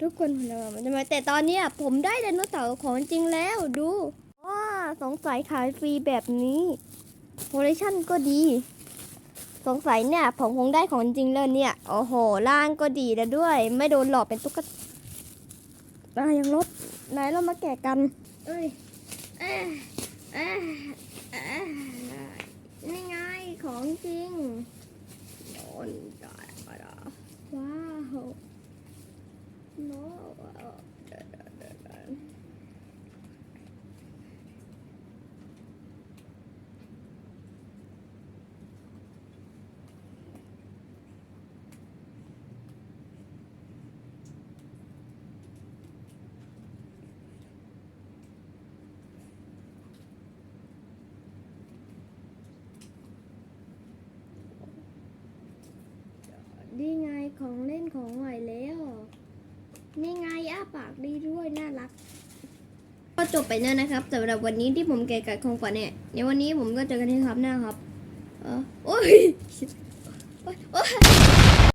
ทุกคนนะมันจะมาแต่ตอนเนี้ยผมได้ไดโนเสาร์ของจริงแล้วดูว้าสงสัยขายฟรีแบบนี้โปรโมชั่นก็ดี สงสัยเนี่ย ผมคงได้ของจริงแล้วเนี่ย โอ้โหร่างก็ดีแล้วด้วย ไม่โดนหลอกเป็นตุ๊กตายังลดไหนเรามาแกะกัน เอ้ยเอ้ยเอ้ยเอ้ยนี่ไงของจริงโดนได้ก็ได้ว้าวโน้นี่ไง ของเล่นของใหม่แล้ว นี่ไงอ้าปากดีด้วยน่ารัก ก็จบไปแล้วนะครับสำหรับวันนี้ที่ผมแกะกัดของขวัญเนี่ยในวันนี้ผมก็เจอกันที่ครับหน้าครับ เออโอ้ยโอยโอย